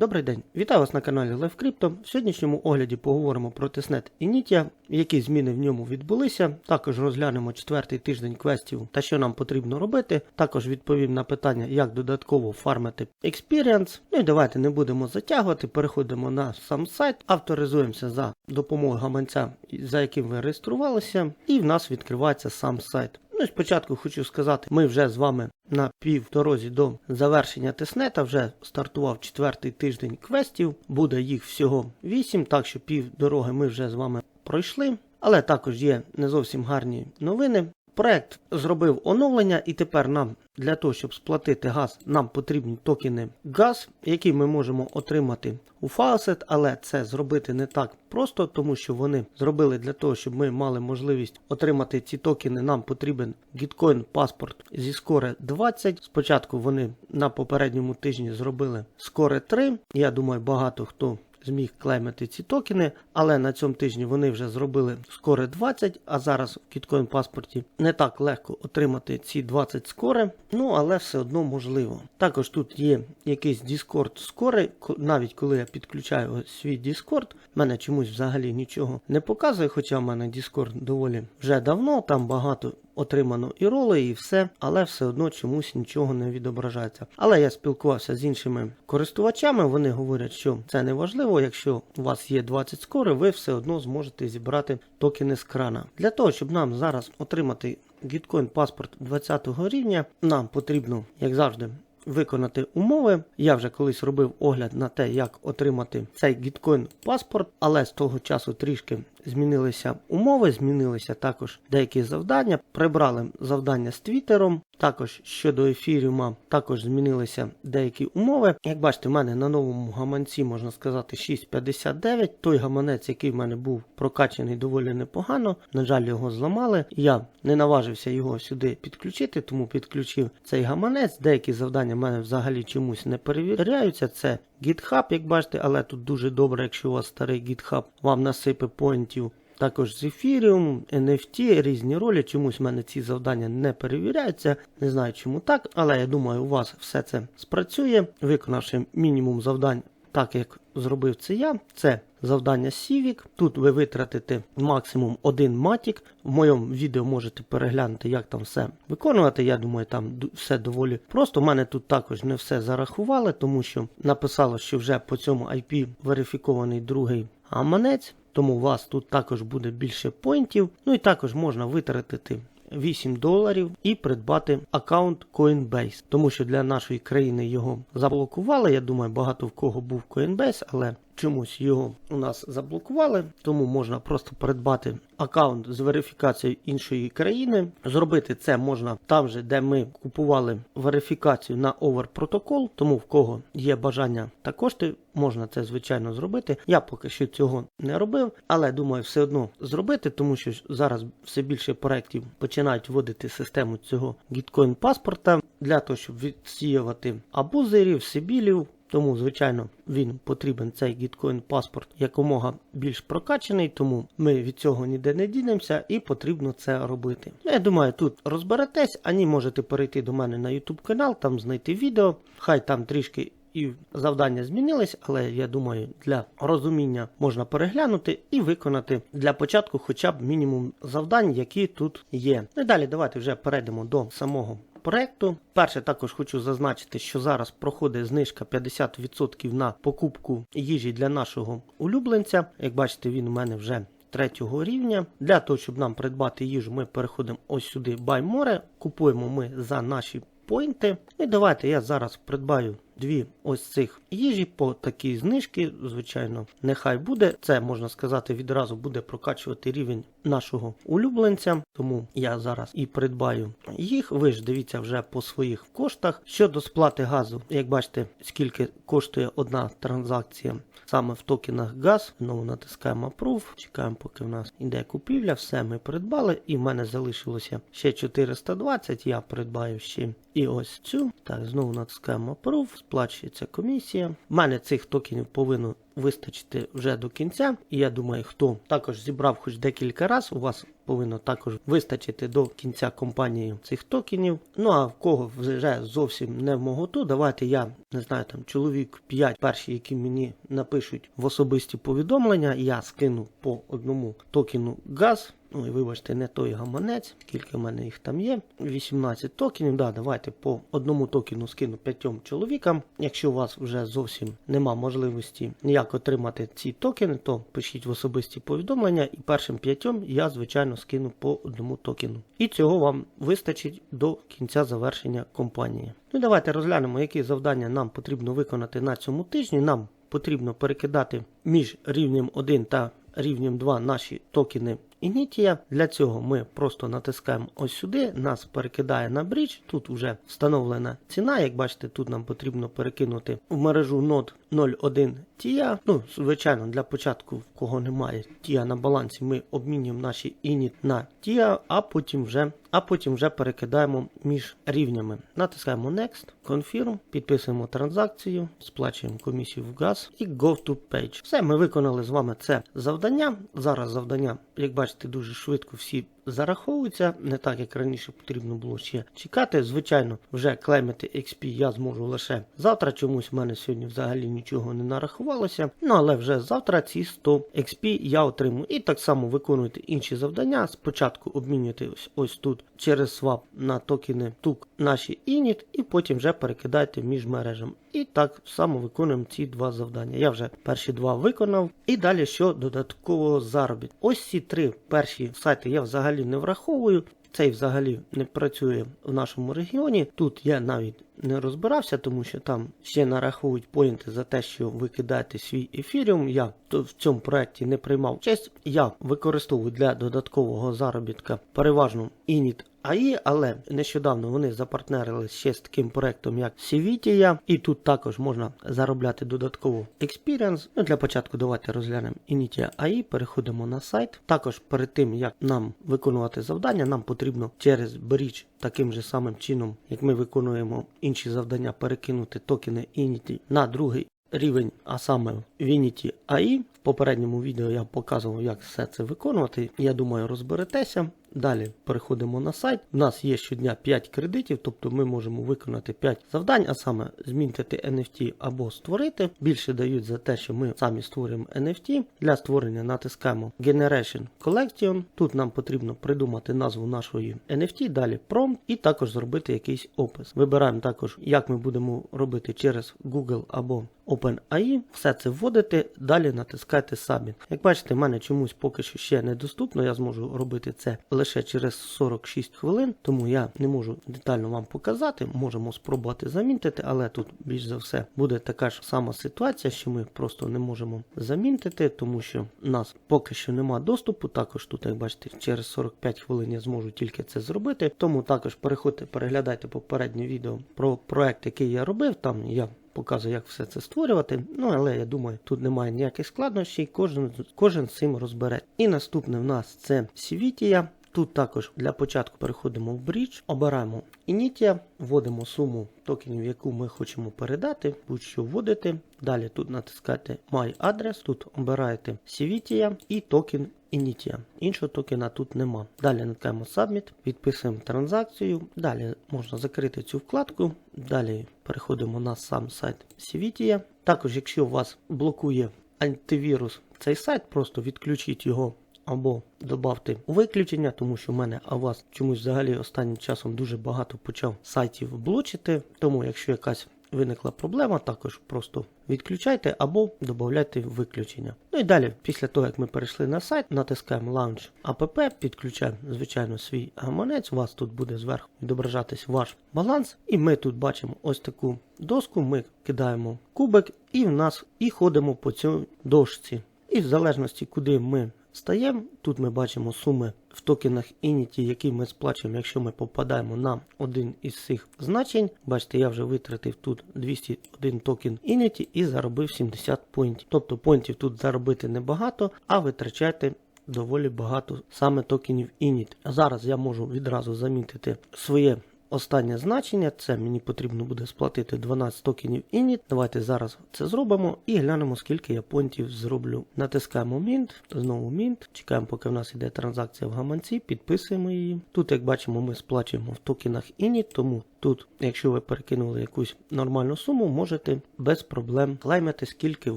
Добрий день, вітаю вас на каналі LiveCrypto. В сьогоднішньому огляді поговоримо про тестнет і Nitya, які зміни в ньому відбулися. Також розглянемо четвертий тиждень квестів та що нам потрібно робити. Також відповім на питання, як додатково фармити Experience. Ну і давайте не будемо затягувати. Переходимо на сам сайт, авторизуємося за допомогою гаманця, за яким ви реєструвалися, і в нас відкривається сам сайт. Ну спочатку хочу сказати, ми вже з вами на півдорозі до завершення тестнета. Вже стартував четвертий тиждень квестів. Буде їх всього вісім, так що пів дороги ми вже з вами пройшли. Але також є не зовсім гарні новини. Проект зробив оновлення, і тепер нам для того, щоб сплатити газ, нам потрібні токени газ, які ми можемо отримати у Faucet, але це зробити не так просто, тому що вони зробили для того, щоб ми мали можливість отримати ці токени. Нам потрібен Gitcoin паспорт зі скоре 20. Спочатку вони на попередньому тижні зробили скоре 3. Я думаю, багато хто зміг клеймити ці токени, але на цьому тижні вони вже зробили скоре 20, а зараз в Gitcoin паспорті не так легко отримати ці 20 скоре, ну але все одно можливо. Також тут є якийсь Discord скоре, навіть коли я підключаю свій Discord, мене чомусь взагалі нічого не показує, хоча в мене Discord доволі вже давно, там багато отримано і роли, і все, але все одно чомусь нічого не відображається. Але я спілкувався з іншими користувачами, вони говорять, що це не важливо, якщо у вас є 20 скори, ви все одно зможете зібрати токени з крана. Для того, щоб нам зараз отримати Gitcoin паспорт 20 рівня, нам потрібно, як завжди, виконати умови. Я вже колись робив огляд на те, як отримати цей Gitcoin паспорт, але з того часу трішки змінилися умови, змінилися також деякі завдання. Прибрали завдання з Твіттером. Також щодо ефіріума, також змінилися деякі умови. Як бачите, в мене на новому гаманці можна сказати 6,59. Той гаманець, який в мене був прокачаний доволі непогано. На жаль, його зламали. Я не наважився його сюди підключити, тому підключив цей гаманець. Деякі завдання в мене взагалі чомусь не перевіряються. Це GitHub, як бачите, але тут дуже добре, якщо у вас старий GitHub, вам насипе поінтів. Також з ефіріум, NFT, різні ролі. Чомусь в мене ці завдання не перевіряються. Не знаю чому так, але я думаю, у вас все це спрацює, виконавши мінімум завдань, так як зробив це я. Це завдання Civic. Тут ви витратите максимум один матік. В моєму відео можете переглянути, як там все виконувати. Я думаю, там все доволі просто. У мене тут також не все зарахували, тому що написало, що вже по цьому IP верифікований другий аманець. Тому у вас тут також буде більше поінтів. Ну і також можна витратити 8 доларів і придбати аккаунт Coinbase. Тому що для нашої країни його заблокували. Я думаю, багато в кого був Coinbase, але чомусь його у нас заблокували. Тому можна просто придбати аккаунт з верифікацією іншої країни. Зробити це можна там же, де ми купували верифікацію на Over Protocol. Тому в кого є бажання та кошти, можна це звичайно зробити. Я поки що цього не робив, але думаю, все одно зробити, тому що зараз все більше проєктів починають вводити систему цього Gitcoin паспорта для того, щоб відсіювати абузерів, сибілів. Тому, звичайно, він потрібен цей гіткоін паспорт якомога більш прокачаний, тому ми від цього ніде не дінемося і потрібно це робити. Я думаю, тут розберетесь, ані можете перейти до мене на YouTube канал, там знайти відео. Хай там трішки і завдання змінились, але я думаю, для розуміння можна переглянути і виконати для початку хоча б мінімум завдань, які тут є. Ну і далі давайте вже перейдемо до самого проекту. Перше, також хочу зазначити, що зараз проходить знижка 50% на покупку їжі для нашого улюбленця. Як бачите, він у мене вже третього рівня. Для того, щоб нам придбати їжу, ми переходимо ось сюди Buy Купуємо ми за наші поінти. І давайте я зараз придбаю дві ось цих їжі по такій знижці. Звичайно, нехай буде. Це можна сказати, відразу буде прокачувати рівень нашого улюбленця. Тому я зараз і придбаю їх. Ви ж дивіться вже по своїх коштах. Щодо сплати газу, як бачите, скільки коштує одна транзакція саме в токенах газ. Знову натискаємо Approve. Чекаємо, поки в нас іде купівля. Все ми придбали. І в мене залишилося ще 420. Я придбаю ще і ось цю. Так, знову натискаємо Approve, сплачується комісія. У мене цих токенів повинно вистачити вже до кінця. І я думаю, хто також зібрав хоч декілька разів, у вас повинно також вистачити до кінця компанії цих токенів. Ну а в кого вже зовсім не в моготу, давайте я не знаю там чоловік 5 перші, які мені напишуть в особисті повідомлення, я скину по одному токену газ. Ну і вибачте, не той гаманець, скільки в мене їх там є. 18 токенів. Да, давайте по одному токену скину п'ятьом чоловікам. Якщо у вас вже зовсім нема можливості ніяк отримати ці токени, то пишіть в особисті повідомлення, і першим п'ятьом я, звичайно, скину по одному токену. І цього вам вистачить до кінця завершення компанії. Ну давайте розглянемо, які завдання нам потрібно виконати на цьому тижні. Нам потрібно перекидати між рівнем 1 та рівнем 2 наші токени Initія. Для цього ми просто натискаємо ось сюди, нас перекидає на брідж. Тут вже встановлена ціна. Як бачите, тут нам потрібно перекинути в мережу нод 01 TIA. Ну, звичайно, для початку, в кого немає TIA на балансі, ми обмінюємо наші ініт на TIA, а потім вже а потім вже перекидаємо між рівнями. Натискаємо Next, Confirm, підписуємо транзакцію, сплачуємо комісію в газ і Go to Page. Все, ми виконали з вами це завдання. Зараз завдання, як бачите, дуже швидко всі зараховуються. Не так, як раніше потрібно було ще чекати. Звичайно, вже клеймити XP я зможу лише завтра. Чомусь в мене сьогодні взагалі нічого не нарахувалося. Ну але вже завтра ці 100 XP я отримую. І так само виконуйте інші завдання. Спочатку обмінюйте ось, ось тут через свап на токени тук наші init, і потім вже перекидайте між мережами. І так само виконуємо ці два завдання. Я вже перші два виконав. І далі що додаткового заробітку. Ось ці три перші сайти я взагалі не враховую. Цей взагалі не працює в нашому регіоні. Тут я навіть не розбирався, тому що там ще нараховують поінти за те, що ви кидаєте свій ефіріум. Я в цьому проєкті не приймав честь. Я використовую для додаткового заробітка переважно Init AI, але нещодавно вони запартнерились ще з таким проектом, як Civitia, і тут також можна заробляти додатково experience. Ну, Для початку давайте розглянемо Initia AI, переходимо на сайт. Також перед тим, як нам виконувати завдання, нам потрібно через Bridge таким же самим чином, як ми виконуємо інші завдання, перекинути токени Inity на другий рівень, а саме в Unity AI. Попередньому відео я показував, як все це виконувати. Я думаю, розберетеся. Далі переходимо на сайт. У нас є щодня 5 кредитів, тобто ми можемо виконати 5 завдань, а саме змінити NFT або створити. Більше дають за те, що ми самі створюємо NFT. Для створення натискаємо Generation Collection. Тут нам потрібно придумати назву нашої NFT, далі prompt і також зробити якийсь опис. Вибираємо також, як ми будемо робити через Google або OpenAI. Все це вводите, далі натискайте Submit. Як бачите, в мене чомусь поки що ще недоступно, я зможу робити це лише через 46 хвилин, тому я не можу детально вам показати. Можемо спробувати замінтити, але тут більш за все буде така ж сама ситуація, що ми просто не можемо замінтити, тому що у нас поки що нема доступу. Також тут, як бачите, через 45 хвилин я зможу тільки це зробити. Тому також переходьте, переглядайте попереднє відео про проект, який я робив. Там я показую, як все це створювати. Ну, але я думаю, тут немає ніяких складнощів, кожен кожен з цим розбере. І наступне в нас це Civitia. Тут також для початку переходимо в Bridge, обираємо Initia, вводимо суму токенів, яку ми хочемо передати, будь-що вводити. Далі тут натискаєте My Address, тут обираєте Civitia і токен Initia. Іншого токена тут нема. Далі натискаємо Submit, підписуємо транзакцію. Далі можна закрити цю вкладку. Далі переходимо на сам сайт Civitia. Також, якщо у вас блокує антивірус цей сайт, просто відключіть його або додати виключення, тому що в мене вас чомусь взагалі останнім часом дуже багато почав сайтів блочити. Тому, якщо якась виникла проблема, також просто відключайте або додайте виключення. Ну і далі, після того, як ми перейшли на сайт, натискаємо Launch App, підключаємо, звичайно, свій гаманець. У вас тут буде зверху відображатись ваш баланс. І ми тут бачимо ось таку доску. Ми кидаємо кубик і в нас і ходимо по цій дошці. І в залежності, куди ми стаємо, тут ми бачимо суми в токенах Inity, які ми сплачуємо, якщо ми попадаємо на один із цих значень. Бачите, я вже витратив тут 201 токен Inity і заробив 70 поінтів. Тобто поінтів тут заробити небагато, а витрачати доволі багато саме токенів Init. Зараз я можу відразу замітити своє останнє значення. Це мені потрібно буде сплатити 12 токенів init. Давайте зараз це зробимо і глянемо, скільки я понтів зроблю. Натискаємо Mint, знову Mint. Чекаємо, поки в нас йде транзакція в гаманці, підписуємо її. Тут, як бачимо, ми сплачуємо в токенах init, тому тут, якщо ви перекинули якусь нормальну суму, можете без проблем клеймити, скільки у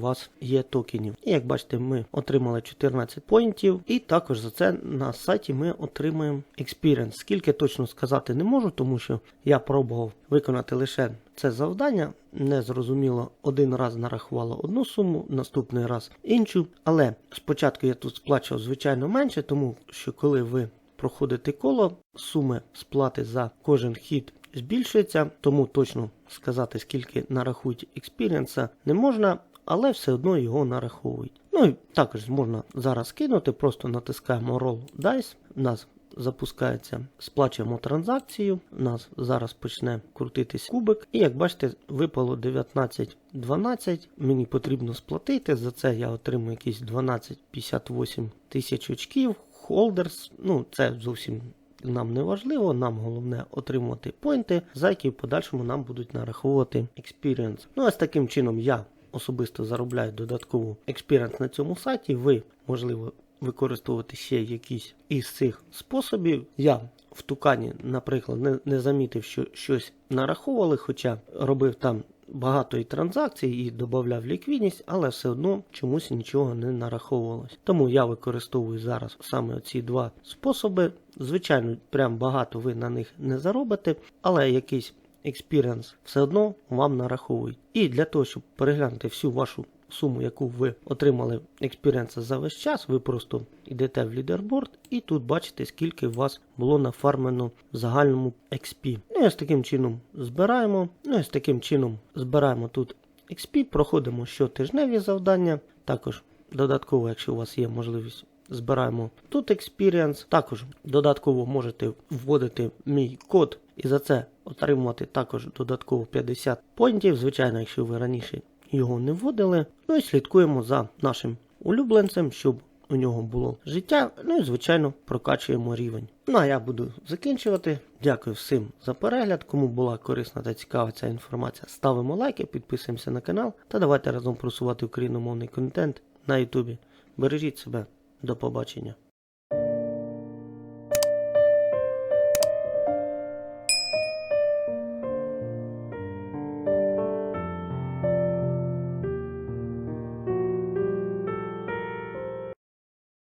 вас є токенів. І як бачите, ми отримали 14 поінтів, і також за це на сайті ми отримаємо experience. Скільки точно сказати не можу, тому що я пробував виконати лише це завдання. Не зрозуміло, один раз нарахувало одну суму, наступний раз іншу. Але спочатку я тут сплачував звичайно менше, тому що коли ви проходите коло, суми сплати за кожен хід збільшується, тому точно сказати, скільки нарахують експіріенса не можна, але все одно його нараховують. Ну і також можна зараз кинути, просто натискаємо Roll Dice, у нас запускається, сплачуємо транзакцію, у нас зараз почне крутитись кубик, і як бачите, випало 19.12, мені потрібно сплатити, за це я отримую якісь 12,58 тисяч очків, Holders, ну це зовсім нам не важливо, нам головне отримувати поінти, за які в подальшому нам будуть нараховувати experience. Ну з таким чином я особисто заробляю додаткову experience на цьому сайті. Ви, можливо, використовувати ще якісь із цих способів. Я в Тукані, наприклад, не, не замітив, що щось нараховували, хоча робив там багато і транзакцій і додавав ліквідність, але все одно чомусь нічого не нараховувалось. Тому я використовую зараз саме ці два способи. Звичайно, прям багато ви на них не заробите, але якийсь експіріенс все одно вам нараховують. І для того, щоб переглянути всю вашу суму, яку ви отримали експіріенса за весь час, ви просто йдете в лідерборд і тут бачите, скільки у вас було нафармлено в загальному XP. Ну і з таким чином збираємо. Ну і з таким чином збираємо тут XP, проходимо щотижневі завдання. Також додатково, якщо у вас є можливість. Збираємо тут Experience. Також додатково можете вводити мій код і за це отримувати також додатково 50 поінтів. Звичайно, якщо ви раніше його не вводили. Ну і слідкуємо за нашим улюбленцем, щоб у нього було життя. Ну і, звичайно, прокачуємо рівень. Ну а я буду закінчувати. Дякую всім за перегляд. Кому була корисна та цікава ця інформація, ставимо лайки, підписуємося на канал та давайте разом просувати україномовний контент на Ютубі. Бережіть себе, до побачення.